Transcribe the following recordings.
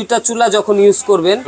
দুইটা চুলা যখন ইউজ করবেন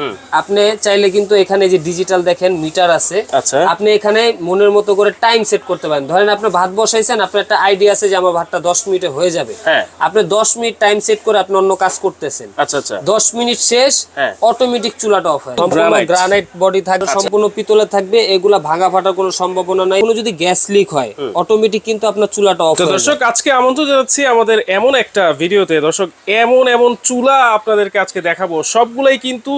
আপনি চাইলে কিন্তু এখানে যে ডিজিটাল দেখেন মিটার আছে। আচ্ছা। আপনি এখানে মনের মতো করে টাইম সেট করতে পারেন। ধরেন আপনি ভাত বসাইছেন আপনার একটা আইডিয়া আছে যে আমার ভাতটা দশ মিনিটে হয়ে যাবে। হ্যাঁ। আপনি দশ মিনিট টাইম সেট করে আপনি অন্য কাজ করতেছেন। আচ্ছা আচ্ছা। দশ মিনিট শেষ হ্যাঁ। অটোমেটিক চুলাটা অফ হয়। সম্পূর্ণ গ্রানাইট বডি থাকবে সম্পূর্ণ পিতলে থাকবে এগুলা ভাঙা ফাটার কোনো সম্ভাবনা নাই। কোনো যদি গ্যাস লিক হয় অটোমেটিক কিন্তু আপনার চুলাটা অফ হয়ে দর্শক আজকে আমন্ত্রণ জানাচ্ছি আমাদের এমন একটা ভিডিওতে দর্শক এমন এমন চুলা আপনাদেরকে আজকে দেখাবো। সবগুলাই কিন্তু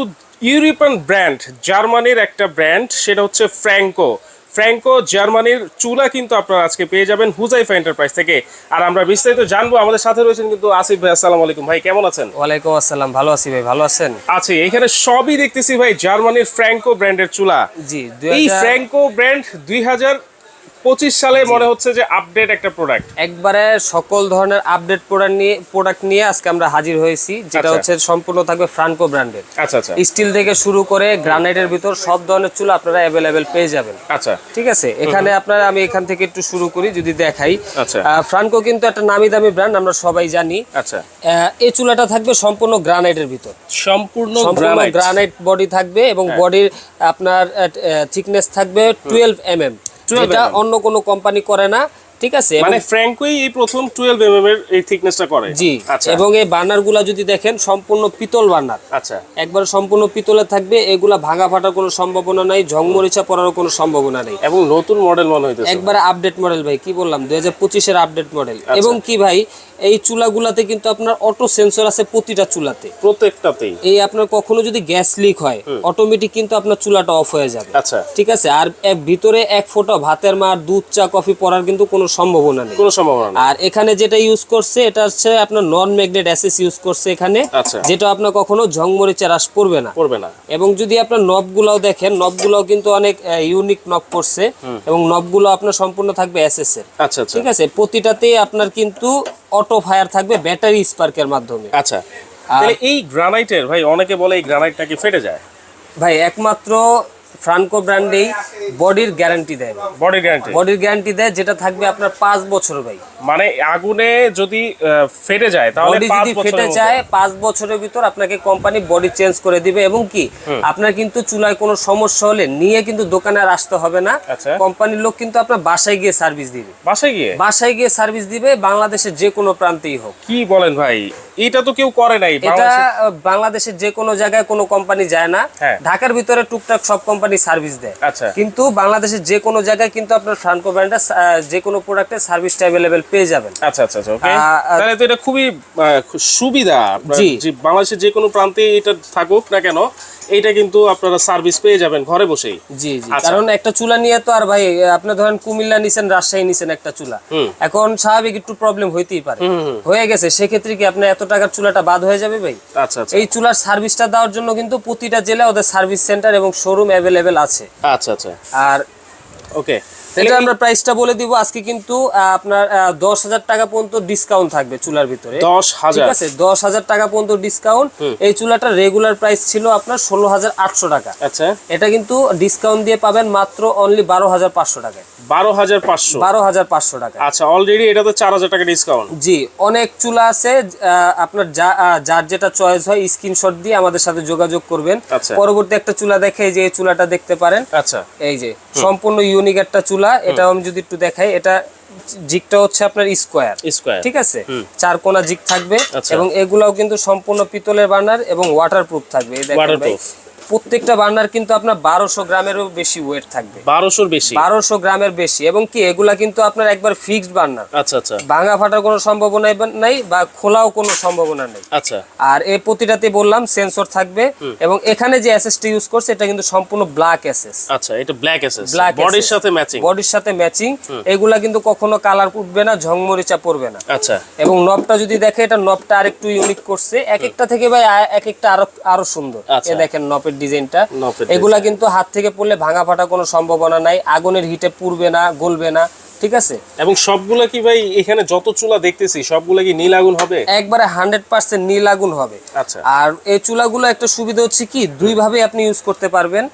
ইউরোপিয়ান ব্র্যান্ড জার্মানির একটা ব্র্যান্ড সেটা হচ্ছে ফ্র্যাঙ্কো। ফ্র্যাঙ্কো জার্মানির চুলা কিন্তু আপনারা আজকে পেয়ে যাবেন হুজাইফা এন্টারপ্রাইজ থেকে। আর আমরা বিস্তারিত জানব আমাদের সাথে রয়েছেন কিন্তু আসিফ ভাই আসসালামু আলাইকুম। ভাই কেমন আছেন? ওয়ালাইকুম আসসালাম ভালো আছি ভাই ভালো আছেন? আছে এখানে সবই দেখতেছি ভাই জার্মানির ফ্র্যাঙ্কো ব্র্যান্ডের চুলা। জি এই ফ্র্যাঙ্কো ব্র্যান্ড দুই হাজার পঁচিশ সালে মনে হচ্ছে যে আপডেট একটা প্রোডাক্ট একবারে সকল ধরনের আপডেট প্রোডাক্ট নিয়ে প্রোডাক্ট নিয়ে আজকে আমরা হাজির হয়েছি যেটা আচ্ছা। হচ্ছে সম্পূর্ণ থাকবে ফ্রান্কো ব্র্যান্ডের আচ্ছা আচ্ছা। স্টিল থেকে শুরু করে গ্রানাইটের ভিতর সব ধরনের চুলা আপনারা অ্যাভেলেবেল পেয়ে যাবেন। আচ্ছা। ঠিক আছে? এখানে আপনারা আমি এখান থেকে একটু শুরু করি যদি দেখাই। আচ্ছা। ফ্রান্কো কিন্তু একটা নামি দামি ব্র্যান্ড আমরা সবাই জানি। আচ্ছা। এই চুলাটা থাকবে সম্পূর্ণ গ্রানাইটের ভিতর। সম্পূর্ণ গ্রানাইট বডি থাকবে এবং বডির আপনার থিকনেস থাকবে টুয়েলভ এম এম 12 যেটা অন্য কোনো কোম্পানি করে না ঠিক আছে মানে ফ্র্যাঙ্কোই এই প্রথম 12 এমএম এর এই থিকনেসটা করে। জি আচ্ছা। এবং এই বার্নারগুলা যদি দেখেন সম্পূর্ণ পিতল বার্নার আচ্ছা। একবার সম্পূর্ণ পিতলে থাকবে এগুলা ভাঙা ফাটার কোনো সম্ভাবনা নাই ঝংমরিচা পড়ারও কোনো সম্ভাবনা নেই। এবং নতুন মডেল মনে হইতেছে। একবারে আপডেট মডেল ভাই কি বললাম দুই হাজার পঁচিশের আপডেট মডেল আচ্ছা। এবং কি ভাই এই চুলাগুলাতে কিন্তু আপনার অটো সেন্সর আছে প্রতিটা চুলাতে। প্রত্যেকটাতেই। এই আপনার কখনো যদি গ্যাস লিক হয় অটোমেটিক কিন্তু আপনার চুলাটা অফ হয়ে যাবে। আচ্ছা। ঠিক আছে আর ভিতরে এক ফোঁটা ভাতের মার দুধ চা কফি পড়ার কিন্তু কোনো সম্ভাবনা নেই। কোনো সম্ভাবনা নেই। আর এখানে যেটা ইউজ করছে এটা হচ্ছে আপনার নন ম্যাগনেট অ্যাসেস ইউজ করছে এখানে। আচ্ছা। যেটা আপনার কখনো ঝংমরিচা হ্রাস পড়বে না। করবে না। এবং যদি আপনার নবগুলাও দেখেন নবগুলাও কিন্তু অনেক ইউনিক নব করছে। এবং নবগুলো আপনার সম্পূর্ণ থাকবে এসএস এর আচ্ছা আচ্ছা। ঠিক আছে? প্রতিটাতেই আপনার কিন্তু অটো ফায়ার থাকবে ব্যাটারি স্পার্কের মাধ্যমে। আচ্ছা। এই গ্রানাইটের ভাই অনেকে বলে এই গ্রানাইট নাকি ফেটে যায়? ভাই একমাত্র ফ্রান্কো ব্র্যান্ডেই বডির গ্যারান্টি দেয়। বডি গ্যারান্টি বডির গ্যারান্টি দেয় যেটা থাকবে আপনার পাঁচ বছর ভাই। মানে আগুনে যদি ফেটে যায় তাহলে বডি যদি ফেটে যায় পাঁচ বছরের ভিতর আপনাকে কোম্পানি বডি চেঞ্জ করে দিবে এবং কি আপনার কিন্তু চুলায় কোনো সমস্যা হলে নিয়ে কিন্তু দোকানে আর আসতে হবে না। আচ্ছা। কোম্পানির লোক কিন্তু আপনার বাসায় গিয়ে সার্ভিস দিবে। বাসায় গিয়ে? বাসায় গিয়ে সার্ভিস দিবে বাংলাদেশের যে কোনো প্রান্তেই হোক। কি বলেন ভাই? এটা তো কেউ করে নাই এটা বাংলাদেশে- বাংলাদেশের যে কোনো জায়গায় কোনো কোম্পানি যায় না। হ্যাঁ। ঢাকার ভিতরে টুকটাক সব কোম্পানি সার্ভিস দেয়। আচ্ছা। কিন্তু বাংলাদেশের যে কোনো জায়গায় কিন্তু আপনার ফ্রান্কো ব্র্যান্ডের যে কোনো প্রোডাক্টের সার্ভিসটা অ্যাভেলেবেল পেয়ে যাবেন। আচ্ছা আচ্ছা আচ্ছা ওকে আহ, তাহলে তো এটা খুবই সুবিধা। জি। যে বাংলাদেশের যে কোনো প্রান্তে এটা থাকুক না কেন এটা কিন্তু আপনারা সার্ভিস পেয়ে যাবেন ঘরে বসেই। জি জি। আচ্ছা। কারণ একটা চুলা নিয়ে তো আর ভাই আপনি ধরেন কুমিল্লা নিছেন রাজশাহী নিছেন একটা চুলা। এখন স্বাভাবিক একটু প্রবলেম হইতেই পারে। হয়ে গেছে সেক্ষেত্রে কি আপনার এত টাকার চুলাটা বাদ হয়ে যাবে ভাই? আচ্ছা আচ্ছা। এই চুলার সার্ভিসটা দেওয়ার জন্য কিন্তু প্রতিটা জেলায় ওদের সার্ভিস সেন্টার এবং শোরুম অ্যাভেলেবেল আছে। আচ্ছা আচ্ছা। আর ওকে এটা আমরা প্রাইসটা বলে দিব। আজকে কিন্তু আপনার দশ হাজার টাকা পর্যন্ত ডিসকাউন্ট থাকবে চুলার ভিতরে। দশ হাজার। আছে? দশ হাজার টাকা পর্যন্ত ডিসকাউন্ট এই চুলাটার রেগুলার প্রাইস ছিল আপনার ষোলো হাজার আটশো টাকা। আচ্ছা। এটা কিন্তু ডিসকাউন্ট দিয়ে পাবেন মাত্র অনলি বারো হাজার পাঁচশো টাকায়। বারো হাজার পাঁচশো। বারো হাজার পাঁচশো টাকা আচ্ছা অলরেডি এটা তো চার হাজার টাকা ডিসকাউন্ট জি অনেক চুলা আছে আপনার যা যার যেটা চয়েস হয় স্ক্রিনশট দিয়ে আমাদের সাথে যোগাযোগ করবেন। আচ্ছা। পরবর্তী একটা চুলা দেখে যে চুলাটা দেখতে পারেন। আচ্ছা। এই যে সম্পূর্ণ ইউনিক একটা চুলা এটা আমি যদি একটু দেখাই এটা জিকটা হচ্ছে আপনার স্কোয়ার। স্কোয়ার। ঠিক আছে? চার কোনা জিক থাকবে আচ্ছা। এবং এগুলাও কিন্তু সম্পূর্ণ পিতলের বার্নার এবং ওয়াটারপ্রুফ থাকবে এই দেখেন ভাই। Waterproof। প্রত্যেকটা বার্নার কিন্তু আপনার বারোশো গ্রামেরও বেশি ওয়েট থাকবে। বারোশোর বেশি? বারোশো গ্রামের বেশি। এবং কি এগুলা কিন্তু আপনার একবার ফিক্সড বার্নার আচ্ছা আচ্ছা। ভাঙা ফাটার কোনো সম্ভাবনা নাই বা খোলাও কোনো সম্ভাবনা নেই। আচ্ছা। আর এই প্রতিটাতে বললাম সেন্সর থাকবে এবং এখানে যে অ্যাসেসটি ইউজ করছে এটা কিন্তু সম্পূর্ণ ব্ল্যাক অ্যাসেস আচ্ছা এটা ব্ল্যাক এসেস ব্ল্যাক বডির সাথে ম্যাচিং বডির সাথে ম্যাচিং এগুলা কিন্তু কখনো কালার উঠবে না ঝংমরিচা পড়বে না। আচ্ছা। এবং নবটা যদি দেখে এটা নবটা আরেকটু ইউনিক করছে। এক একটা থেকে ভাই এক একটা আরও আরও সুন্দর। আচ্ছা। এ দেখেন নপের ডিজাইনটা। এগুলা কিন্তু হাত থেকে পড়লে ভাঙা ফাটা কোনো সম্ভাবনা নাই। আগুনের হিটে পুড়বে না গলবে না। ঠিক আছে? এবং সবগুলো কি ভাই এখানে যত চুলা দেখতেছি সবগুলো কি নীল আগুন হবে? একবারে হান্ড্রেড পার্সেন্ট নীল আগুন হবে। আচ্ছা। আর এই চুলাগুলো একটা সুবিধা হচ্ছে কি দুই ভাবে আপনি ইউজ করতে পারবেন।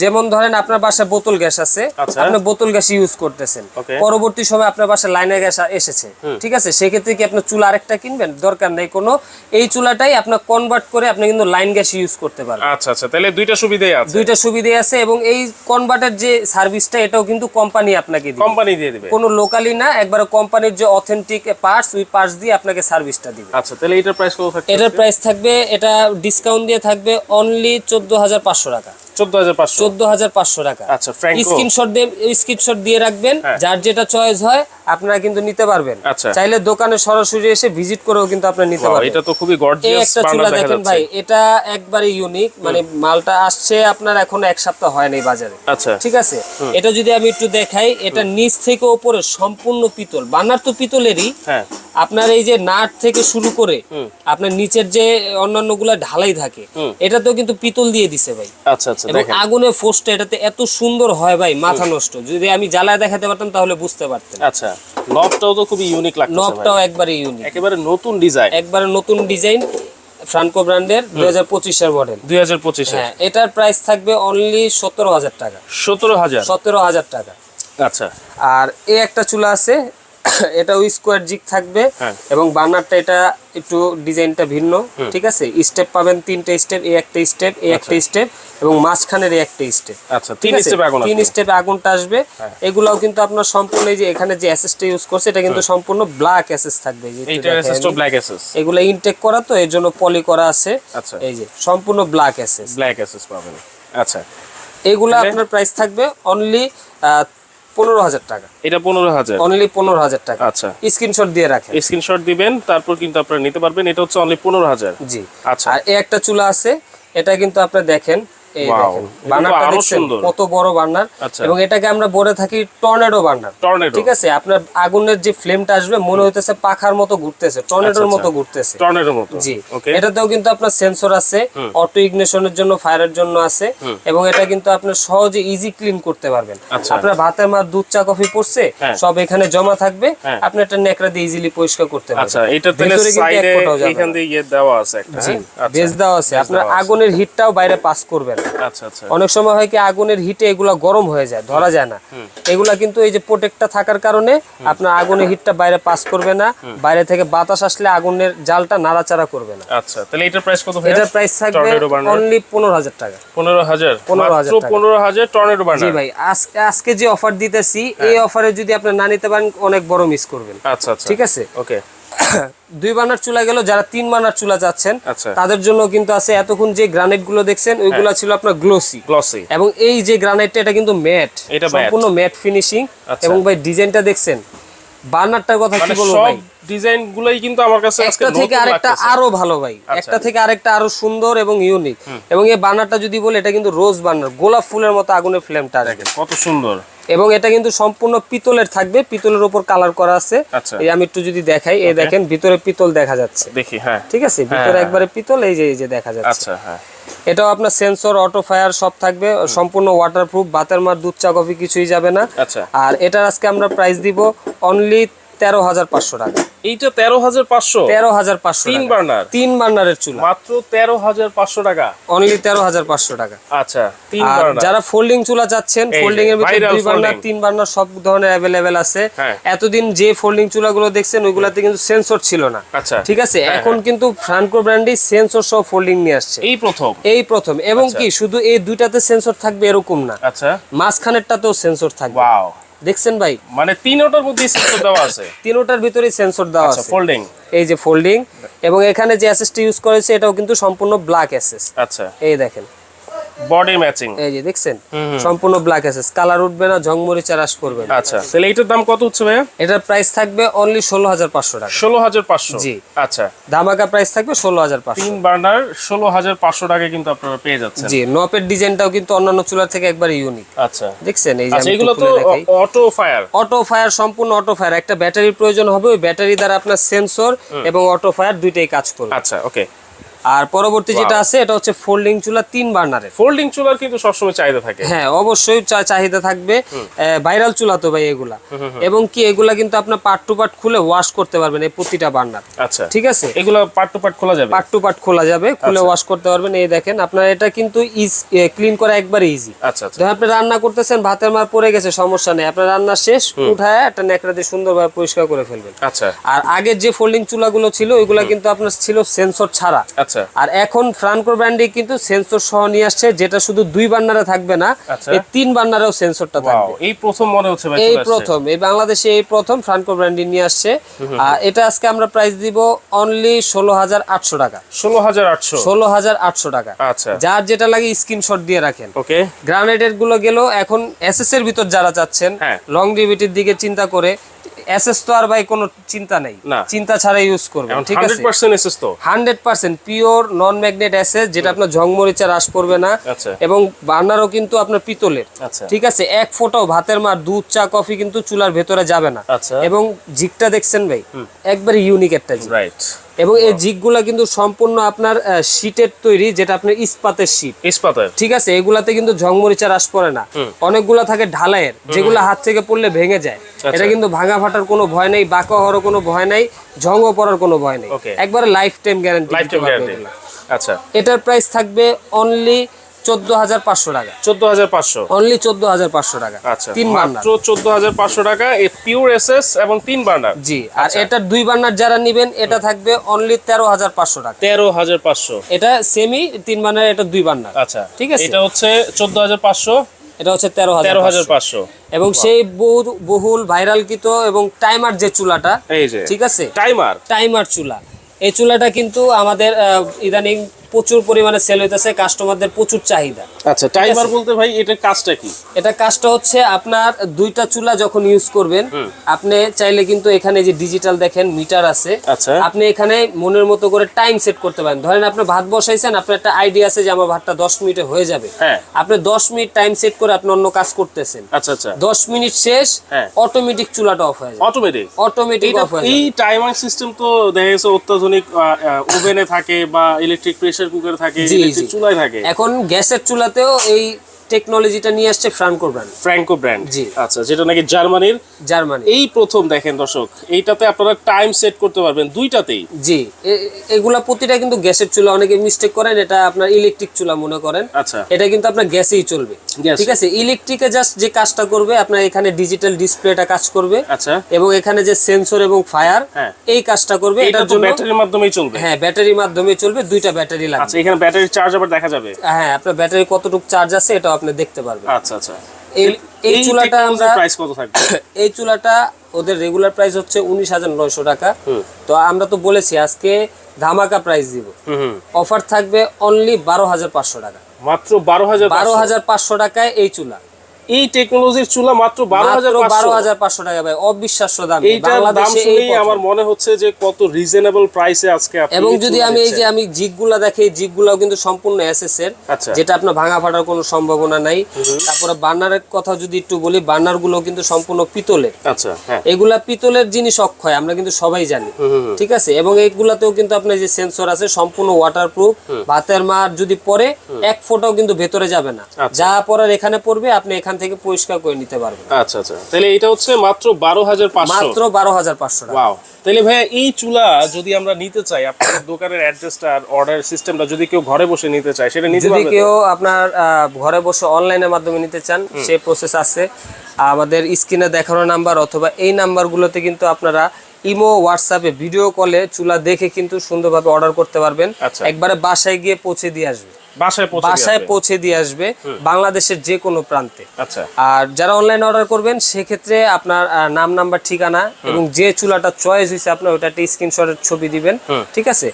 যেমন? ধরেন আপনার বাসায় বোতল গ্যাস আছে আচ্ছা। আপনি বোতল গ্যাস ইউজ করতেছেন। পরবর্তী সময় আপনার বাসায় লাইনের গ্যাস এসেছে। ঠিক আছে? সেক্ষেত্রে কি আপনার চুলা আরেকটা কিনবেন? দরকার নেই কোনো। এই চুলাটাই আপনার কনভার্ট করে আপনি কিন্তু লাইন গ্যাস ইউজ করতে পারবেন। আচ্ছা আচ্ছা। তাহলে দুইটা সুবিধাই আছে। দুইটা সুবিধা আছে এবং এই কনভার্টার যে সার্ভিসটা এটাও কিন্তু কোম্পানি আপনাকে কোম্পানি দিয়ে দিবে? কোনো লোকালি না একবার কোম্পানির যে অথেন্টিক পার্টস ওই পার্টস দিয়ে আপনাকে সার্ভিসটা দিবে। আচ্ছা তাহলে এটার প্রাইস কত থাকবে এটার প্রাইস থাকবে এটা ডিসকাউন্ট দিয়ে থাকবে অনলি চোদ্দ হাজার পাঁচশো টাকা। টাকা। আচ্ছা স্ক্রিনশট দিয়ে স্ক্রিনশট দিয়ে রাখবেন। হ্যাঁ। যার যেটা চয়েস হয় আপনারা কিন্তু নিতে পারবেন। আচ্ছা। চাইলে দোকানে সরাসরি এসে ভিজিট করেও কিন্তু আপনি নিতে পারবেন। এটা তো খুবই গর্জিয়াস একটা চুলা দেখেন ভাই এটা একবারে ইউনিক মানে মালটা আসছে আপনার এখন এক সপ্তাহ হয়নি বাজারে। আচ্ছা। ঠিক আছে? এটা যদি আমি একটু দেখাই এটা নিচ থেকে উপরে সম্পূর্ণ পিতল বানার তো পিতলেরই। হ্যাঁ। আপনার এই যে নাট থেকে শুরু করে আপনার নিচের যে অন্যান্যগুলা ঢালাই থাকে হুম। এটাতেও কিন্তু পিতল দিয়ে দিছে ভাই। আচ্ছা আচ্ছা এবং দেখেন। এটাতে এত সুন্দর হয় ভাই মাথা নষ্ট। যদি আমি জ্বালায় দেখাতে পারতাম তাহলে বুঝতে পারতেন। আচ্ছা নবটাও তো খুবই ইউনিক লাগছে নবটাও একবারে ইউনিক একেবারে নতুন ডিজাইন একবারে নতুন ডিজাইন ফ্রান্কো ব্র্যান্ডের দুই হাজার পঁচিশের মডেল দুই হাজার পঁচিশে হ্যাঁ এটার প্রাইস থাকবে অনলি সতেরো হাজার টাকা। সতেরো হাজার? সতেরো হাজার টাকা। আচ্ছা। আর এই একটা চুলা আছে এটা ওই স্কোয়ার জিগ থাকবে হ্যাঁ। এবং বার্নারটা এটা একটু ডিজাইনটা ভিন্ন ঠিক আছে? স্টেপ পাবেন তিনটে স্টেপ এই একটা স্টেপ এই একটা স্টেপ এবং মাঝখানের এই একটা স্টেপ আচ্ছা তিন স্টেপ আগুন তিন। স্টেপে আগুনটা আসবে। এগুলাও কিন্তু আপনার সম্পূর্ণ এই যে এখানে যে অ্যাসেসটা ইউজ করছে এটা কিন্তু সম্পূর্ণ ব্ল্যাক অ্যাসেস থাকবে। একটু এইটা দেখাই ব্ল্যাক এসএস এগুলো ইনটেক করা তো এর জন্য পলি করা আছে। আচ্ছা। এই যে সম্পূর্ণ ব্ল্যাক অ্যাসেস ব্ল্যাক এসএস পাবেন। আচ্ছা। এগুলো আপনার প্রাইস থাকবে অনলি পনেরো হাজার টাকা। এটা পনেরো হাজার। অনলি পনেরো হাজার টাকা। আচ্ছা। স্ক্রিনশট দিয়ে রাখেন। স্ক্রিনশট দিবেন তারপর কিন্তু আপনার নিতে পারবেন। এটা হচ্ছে অনলি পনেরো হাজার। জি। আচ্ছা। আর একটা চুলা আছে এটা কিন্তু দেখেন এই Wow, দেখেন এটা তো বার্নারটা দেখছেন কত বড় বার্নার। এবং এটাকে আমরা বলে থাকি টর্নেডো বার্নার ঠিক আছে? আপনার আগুনের যে ফ্লেমটা আসবে মনে হইতেছে পাখার মতো ঘুরতেছে টর্নেডোর মতো ঘুরতেছে। টর্নেডোর মতো। জি। এটাতেও কিন্তু আপনার সেন্সর আছে অটো ইগনিশনের জন্য ফায়ারের জন্য আছে এবং এটা কিন্তু আপনি সহজে ইজি ক্লিন করতে পারবেন। আচ্ছা। আপনার ভাতের মার দুধ চা কফি পড়ছে হ্যাঁ। সব এখানে জমা থাকবে হ্যাঁ। আপনি একটা নেকড়া দিয়ে ইজিলি পরিষ্কার করতে পারবেন। আচ্ছা এটা তাহলে ভেতরে কিন্তু এক সাইডে এখান দিয়ে ইয়ে দেওয়া আছে একটা জি হ্যাঁ? আচ্ছা বেজ দেওয়া আছে। আপনার আগুনের হিটটাও বাইরে পাস করবে না। আচ্ছা আচ্ছা। অনেক সময় হয় কি আগুনের হিটে এগুলা গরম হয়ে যায় ধরা যায় না। এগুলা কিন্তু এই যে প্রোটেক্টটা থাকার কারণে আপনার আগুনের হিটটা বাইরে পাস করবে না বাইরে থেকে বাতাস আসলে আগুনের জালটা নাড়াচাড়া করবে না। আচ্ছা তাহলে এটার প্রাইস কত ভাই এটার প্রাইস থাকবে অনলি পনেরো হাজার টাকা। পনেরো হাজার? 15,000 মাত্র টাকা। পনেরো হাজার টর্নেডো জি ভাই আজকে আজকে যে অফার দিতেছি এই হ্যাঁ। অফারে যদি আপনি না নিতে পারেন অনেক বড় মিস করবেন। আচ্ছা আচ্ছা। ঠিক আছে? ওকে দুই বানার চুলা গেল যারা তিন বানার চুলা যাচ্ছেন আচ্ছা। তাদের জন্য কিন্তু আছে এতক্ষণ যে গ্রানাইটগুলো দেখছেন ওইগুলা ছিল আপনার গ্লোসি গ্লোসি এবং এই যে গ্রানাইটটা এটা কিন্তু ম্যাট এটা সম্পূর্ণ ম্যাট ফিনিশিং আচ্ছা। এবং ভাই ডিজাইনটা দেখছেন বার্নারটার কথা কি মানে বলব ভাই? ডিজাইন গুলোই কিন্তু আমার কাছে একটা থেকে আরেকটা আরও ভালো ভাই। আচ্ছা। একটা থেকে আরেকটা আরও সুন্দর এবং ইউনিক এবং এই বার্নারটা যদি বলে এটা কিন্তু রোজ বার্নার গোলাপ ফুলের মতো আগুনের ফ্লেমটা দেখেন কত সুন্দর। এবং এটা কিন্তু সম্পূর্ণ পিতলের থাকবে পিতলের উপর কালার করা আছে। আচ্ছা। এই আমি একটু যদি দেখাই এই দেখেন ভিতরে পিতল দেখা যাচ্ছে। দেখি হ্যাঁ। ঠিক আছে? ভিতরে হ্যাঁ। একবারে পিতল এই যে এই যে দেখা যাচ্ছে। আচ্ছা হ্যাঁ। এটাও আপনার সেন্সর অটো ফায়ার সব থাকবে। সম্পূর্ণ ওয়াটারপ্রুফ বাতের মার দুধ চা কফি কিছুই যাবে না। আচ্ছা। আর এটার আজকে আমরা প্রাইস দিব অনলি তেরো হাজার পাঁচশো টাকা। এইটা তেরো হাজার পাঁচশো? তেরো হাজার পাঁচশো তিন বার্নার? তিন বার্নারের চুলা। মাত্র তেরো হাজার পাঁচশো টাকা? অনলি তেরো হাজার পাঁচশো টাকা। আচ্ছা তিন যারা ফোল্ডিং চুলা চাচ্ছেন ফোল্ডিং এর ভিতরে দুই বার্নার তিন বার্নার সব ধরনের অ্যাভেলেবেল আছে। হ্যাঁ। এতদিন যে ফোল্ডিং চুলাগুলো দেখছেন ওইগুলাতে কিন্তু সেন্সর ছিল না। আচ্ছা। ঠিক আছে? এখন কিন্তু ফ্রান্কো ব্র্যান্ডই সেন্সর সহ ফোল্ডিং নিয়ে আসছে। এই প্রথম? এই প্রথম। এবং কি শুধু এই দুইটাতে সেন্সর থাকবে এরকম না। আচ্ছা। মাঝখানেরটাতেও সেন্সর থাকবে। দেখছেন ভাই? মানে তিনটার মধ্যে সেন্সর দেওয়া আছে। তিনটার ভিতরে সেন্সর দেওয়া আচ্ছা আছে। ফোল্ডিং এই যে ফোল্ডিং এবং এখানে যে অ্যাসেসটি ইউজ করেছে এটাও কিন্তু সম্পূর্ণ ব্ল্যাক অ্যাসেস আচ্ছা। এই দেখেন। বডি ম্যাচিং এই যে দেখছেন? সম্পূর্ণ ব্ল্যাক অ্যাসেস কালার উঠবে না ঝংমরি চারাস করবে আচ্ছা। তাহলে এইটার দাম কত হচ্ছে ভাইয়া? এটার প্রাইস থাকবে অনলি ষোলো হাজার পাঁচশো টাকা। ষোলো হাজার পাঁচশো? জি। আচ্ছা। ধামাকা প্রাইস থাকবে ষোলো হাজার পাঁচশো। তিন বার্নার ষোলো হাজার পাঁচশো টাকায় কিন্তু আপনারা পেয়ে যাচ্ছেন। জি নপের ডিজাইনটাও কিন্তু অন্যান্য চুলার থেকে একবার ইউনিক আচ্ছা। দেখছেন? এই যে আচ্ছা এগুলো তো অটো ফায়ার অটো ফায়ার সম্পূর্ণ অটো ফায়ার একটা ব্যাটারির প্রয়োজন হবে ওই ব্যাটারি দ্বারা আপনার সেন্সর এবং অটো ফায়ার দুইটাই কাজ করবে। আচ্ছা ওকে আর পরবর্তী যেটা আছে এটা হচ্ছে ফোল্ডিং চুলা তিন বার্নারের ফোল্ডিং চুলার কিন্তু সবসময় চাহিদা থাকে। হ্যাঁ অবশ্যই চাহিদা থাকবে। ভাইরাল চুলা তো ভাই এগুলা। এবং কি এগুলা কিন্তু আপনার পার্ট টু পার্ট খুলে ওয়াশ করতে পারবেন এই প্রতিটা বার্নার। আচ্ছা। ঠিক আছে? এগুলো পার্ট টু পার্ট খোলা যাবে? পার্ট টু পার্ট খোলা যাবে খুলে আচ্ছা। ওয়াশ করতে পারবেন। এই দেখেন আপনার এটা কিন্তু ইজ ক্লিন করা একবারে ইজি আচ্ছা আচ্ছা। ধরেন আপনি রান্না করতেছেন ভাতের মার পড়ে গেছে সমস্যা নেই। আপনার রান্না শেষ উঠায় একটা ন্যাকড়া দিয়ে সুন্দরভাবে পরিষ্কার করে ফেলবেন। আচ্ছা। আর আগের যে ফোল্ডিং চুলাগুলো ছিল ওইগুলা কিন্তু আপনার ছিল সেন্সর ছাড়া। আচ্ছা। আর এখন ফ্রানকো ব্র্যান্ডে কিন্তু সেন্সর সহ নিয়ে আসছে যেটা শুধু দুই বান্নারে থাকবে না আচ্ছা। এই তিন বান্নারেও সেন্সরটা থাকবে। এই প্রথম মনে হচ্ছে ভাই এই প্রথম এই বাংলাদেশে এই প্রথম ফ্রানকো ব্র্যান্ডে নিয়ে আসছে। আর এটা আজকে আমরা প্রাইস দিব অনলি ষোলো হাজার আটশো টাকা। ষোলো হাজার আটশো? ষোলো হাজার আটশো টাকা। আচ্ছা। যার যেটা লাগে স্ক্রিনশট দিয়ে রাখেন। ওকে গ্রানাইটেরগুলো গেল এখন এসএস এর ভিতর যারা চাচ্ছেন হ্যাঁ। লং ডিভিটির দিকে চিন্তা করে এসএস তো আর ভাই কোনো চিন্তা নেই। চিন্তা ছাড়া ইউজ করবেন ঠিক আছে? পার্সেন্ট এসএস তো। Hundred percent pure non magnet assess যেটা আপনার ঝংমরিচা হ্রাস পড়বে না। আচ্ছা। এবং বার্নারও কিন্তু আপনার পিতলের আচ্ছা। ঠিক আছে? এক ফোঁটাও ভাতের মার দুধ চা কফি কিন্তু চুলার ভেতরে যাবে না। আচ্ছা। এবং জিকটা দেখছেন ভাই? একবারে ইউনিক একটা জিক রাইট এবং এই জিগগুলা কিন্তু সম্পূর্ণ আপনার শীটের তৈরি যেটা আপনার ইস্পাতের শীট ইস্পাতের। ঠিক আছে? এগুলাতে কিন্তু ঝংমরিচা হ্রাস পড়ে না। অনেকগুলা থাকে ঢালাইয়ের যেগুলো হাত থেকে পড়লে ভেঙে যায়। আচ্ছা। এটা কিন্তু ভাঙা ফাটার কোনো ভয় নেই বাঁকা হওয়ার কোনো ভয় নাই ঝঙ্গ পড়ার কোনো ভয় নেই. একবারে lifetime guarantee lifetime guarantee আচ্ছা। এটার প্রাইস থাকবে অনলি চোদ্দ হাজার পাঁচশো টাকা। চোদ্দ হাজার পাঁচশো। অনলি চোদ্দ হাজার পাঁচশো টাকা। আচ্ছা তিন বার্নার। মাত্র চোদ্দ হাজার পাঁচশো টাকা এই পিওর এসএস এবং তিন বার্নার। জি আর আচ্ছা। দুই বার্নার যারা নিবেন এটা থাকবে অনলি তেরো হাজার পাঁচশো টাকা। তেরো হাজার পাঁচশো। এটা সেমি তিন বার্নার এটা দুই বার্নার। আচ্ছা ঠিক আছে। এটা হচ্ছে চোদ্দ হাজার পাঁচশো। এটা হচ্ছে তেরো তেরো হাজার পাঁচশো। এবং সেই বহু- বহুল ভাইরালকৃত এবং টাইমার যে চুলাটা ঠিক আছে? টাইমার টাইমার চুলা। এই চুলাটা কিন্তু আমাদের ইদানিং প্রচুর পরিমাণে সেল হইতেছে কাস্টমারদের প্রচুর চাহিদা। আচ্ছা টাইমার বলতে ভাই এটার কাজটা কি? এটা কাজটা হচ্ছে আপনার দুইটা চুলা যখন ইউজ করবেন আপনি চাইলে কিন্তু এখানে যে ডিজিটাল দেখেন মিটার আছে। আচ্ছা। আপনি এখানে মনের মতো করে টাইম সেট করতে পারেন। ধরেন আপনি ভাত বসাইছেন আপনার একটা আইডিয়া আছে যে আমার ভাতটা দশ মিনিটে হয়ে যাবে। হ্যাঁ। আপনি দশ মিনিট টাইম সেট করে আপনি অন্য কাজ করতেছেন। আচ্ছা আচ্ছা। দশ মিনিট শেষ হ্যাঁ। অটোমেটিক চুলাটা অফ হয়ে যায় অটোমেটিক অটোমেটিক অফ হয়ে যায় এই টাইমার সিস্টেম তো দেখা গেছে অত্যাধুনিক ওভেনে থাকে বা ইলেকট্রিক প্রেসার কুকারে থাকে। চুলায় থাকে এখন গ্যাসের চুলাতেও এই টেকনোলজিটা নিয়ে আসছে ফ্রানকো ব্র্যান্ড ফ্র্যাঙ্কো ব্র্যান্ড জি। আচ্ছা যেটা নাকি জার্মানির? জার্মানি এই প্রথম দেখেন দর্শক এইটাতে আপনারা টাইম সেট করতে পারবেন দুইটাতেই। জি এগুলা প্রতিটা কিন্তু গ্যাসের চুলা অনেকে মিস্টেক করেন এটা আপনার ইলেকট্রিক চুলা মনে করেন। আচ্ছা। এটা কিন্তু আপনার গ্যাসেই চলবে। ঠিক আছে? ইলেকট্রিকে জাস্ট যে কাজটা করবে আপনার এখানে ডিজিটাল ডিসপ্লেটা কাজ করবে। আচ্ছা। এবং এখানে যে সেন্সর এবং ফায়ার হ্যাঁ। এই কাজটা করবে। এটা এটার জন্য ব্যাটারির মাধ্যমেই চলবে। হ্যাঁ ব্যাটারির মাধ্যমে চলবে দুইটা ব্যাটারি লাগবে। আচ্ছা এখানে ব্যাটারি চার্জ আবার দেখা যাবে। হ্যাঁ আপনার ব্যাটারি কতটুকু চার্জ আছে এটাও আপনি দেখতে পারবেন। আচ্ছা আচ্ছা। এই চুলাটা আমরা প্রাইস কত থাকবে? এই চুলাটা ওদের রেগুলার প্রাইস হচ্ছে উনিশ হাজার নয়শো টাকা। তো আমরা তো বলেছি আজকে ধামাকা প্রাইস দিব। অফার থাকবে অনলি বারো হাজার পাঁচশো টাকা। মাত্র বারো হাজার বারো হাজার পাঁচশো টাকায় এই চুলা। এই টেকনোলজির চুলা মাত্র বারো হাজার বারো পাঁচশো। হাজার পাঁচশো টাকা ভাই অবিশ্বাস্য দাম। এইটার দাম শুনেই আমার মনে হচ্ছে যে কত রিজনেবল প্রাইসে আজকে এবং যদি আমি এই যে আমি জিগগুলা দেখি জিগ গুলাও কিন্তু সম্পূর্ণ এসএস এর আচ্ছা। যেটা আপনার ভাঙা ফাটার কোনো সম্ভাবনা নাই। তারপরে বার্নারের কথা যদি একটু বলি বার্নারগুলো কিন্তু সম্পূর্ণ পিতলের। আচ্ছা হ্যাঁ। এগুলা পিতলের জিনিস অক্ষয় আমরা কিন্তু সবাই জানি। ঠিক আছে? এবং এইগুলাতেও কিন্তু আপনার যে সেন্সর আছে সম্পূর্ণ ওয়াটারপ্রুফ ভাতের মার যদি পরে এক ফোঁটাও কিন্তু ভেতরে যাবে না। আচ্ছা। যা পরার এখানে পড়বে আপনি এখান থেকে পরিষ্কার করে নিতে পারবেন আচ্ছা আচ্ছা। তাহলে এটা হচ্ছে মাত্র বারো হাজার পাঁচশো। মাত্র বারো হাজার পাঁচশো টাকা। ওয়াও। তাহলে ভাইয়া এই চুলা যদি আমরা নিতে চাই আপনাদের দোকানের অ্যাড্রেসটা আর অর্ডার সিস্টেমটা যদি কেউ ঘরে বসে নিতে চায় সেটা নিতে যদি? কেউ আপনার ঘরে বসে অনলাইনের মাধ্যমে নিতে চান সেই প্রসেস আছে। আমাদের স্ক্রিনে দেখানো নাম্বার অথবা এই নাম্বারগুলোতে কিন্তু আপনারা ইমো হোয়াটসঅ্যাপে ভিডিও কলে চুলা দেখে কিন্তু সুন্দরভাবে অর্ডার করতে পারবেন। আচ্ছা। একবারে বাসায় গিয়ে পৌঁছে দিয়ে আসবে। বাসায় পৌঁছে দিয়ে আসবে? পৌঁছে দিয়ে আসবে বাংলাদেশের যে কোনো প্রান্তে। আচ্ছা। আর যারা অনলাইন অর্ডার করবেন সেক্ষেত্রে আপনার নাম নাম্বার ঠিকানা এবং যে চুলাটা চয়েস হয়েছে আপনার ওটা একটা স্ক্রিনশটের ছবি দিবেন ঠিক আছে?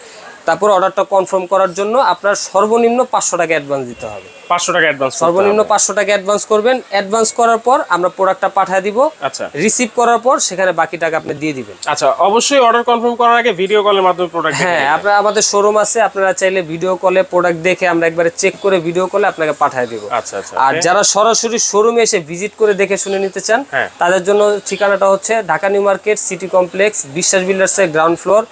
তারপর অর্ডারটা কনফার্ম করার জন্য আপনার সর্বনিম্ন পাঁচশো টাকা অ্যাডভান্স দিতে হবে। পাঁচশো টাকা অ্যাডভান্স সর্বনিম্ন পাঁচশো টাকা অ্যাডভান্স করবেন। অ্যাডভান্স করার পর আমরা প্রোডাক্টটা পাঠিয়ে দিব। আচ্ছা। রিসিভ করার পর সেখানে বাকি টাকা আপনি দিয়ে দিবেন। আচ্ছা অবশ্যই অর্ডার কনফার্ম করার আগে ভিডিও কলের মাধ্যমে প্রোডাক্ট হ্যাঁ আপনার আমাদের শোরুম আছে। আপনারা চাইলে ভিডিও কলে প্রোডাক্ট দেখে আমরা একবারে চেক করে ভিডিও কলে আপনাকে পাঠিয়ে দিব। আচ্ছা আচ্ছা আর যারা সরাসরি শোরুমে এসে ভিজিট করে দেখে শুনে নিতে চান হ্যাঁ। তাদের জন্য ঠিকানাটা হচ্ছে Dhaka new market city complex Biswas builders এর গ্রাউন্ড ফ্লোর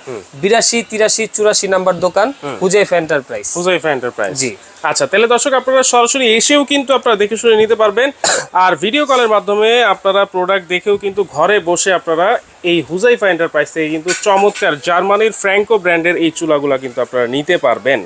বিরাশি তিরাশি চুরাশি নাম্বার নাম্বার দোকান হুজাইফ এন্টারপ্রাইজ হুজাইফ এন্টারপ্রাইজ জি। আচ্ছা তাহলে দর্শক আপনারা সরাসরি এসেও কিন্তু আপনারা দেখে শুনে নিতে পারবেন। আর ভিডিও কলের মাধ্যমে আপনারা প্রোডাক্ট দেখেও কিন্তু ঘরে বসে আপনারা এই হুজাইফা এন্টারপ্রাইজ থেকে কিন্তু চমৎকার জার্মানির ফ্র্যাঙ্কো ব্র্যান্ডের এই চুলাগুলা কিন্তু আপনারা নিতে পারবেন।